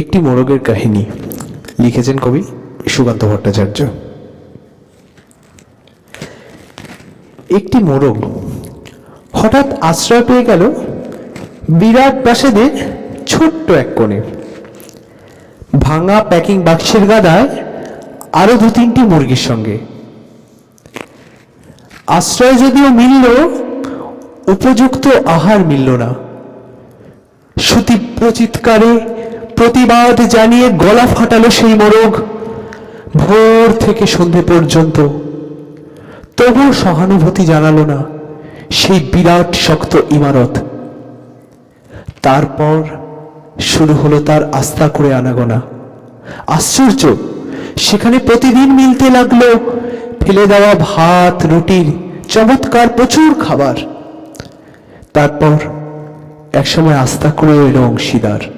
একটি মোরগের কাহিনী লিখেছেন কবি সুকান্ত ভট্টাচার্য। একটি মোরগ হঠাৎ আশ্রয় পেয়ে গেল বিরাট প্রাসাদের ছোট্ট এক কোণে। ভাঙা প্যাকিং বাক্সের গাদায় আরও দু তিনটি মুরগির সঙ্গে। আশ্রয় যদিও মিলল, উপযুক্ত আহার মিলল না। সুতীব্র চিৎকারে প্রতিবাদ জানিয়ে গলা ফাটালো সেই মোরগ। ভোর থেকে সন্ধে পর্যন্ত। তবুও সহানুভূতি জানালো না সেই বিরাট, শক্ত ইমারত। তারপর শুরু হলো তার আস্থা করে আনাগোনা। আশ্চর্য, সেখানে প্রতিদিন মিলতে লাগল ফেলে দেওয়া ভাত রুটির চমৎকার প্রচুর খাবার। তারপর একসময় আস্থা করে এলো অংশীদার।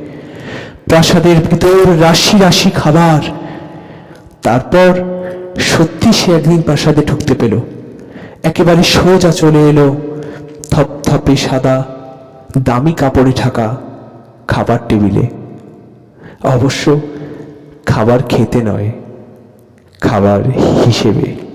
প্রাসাদের ভিতর রাশি রাশি খাবার। তারপর সত্যি সে একদিন প্রাসাদে ঢুকতে পেল। একেবারে সোজা চলে এলো। থপথপে সাদা, দামি কাপড়ে ঢাকা খাবার টেবিলে। অবশ্য খাবার খেতে নয়, খাবার হিসেবে।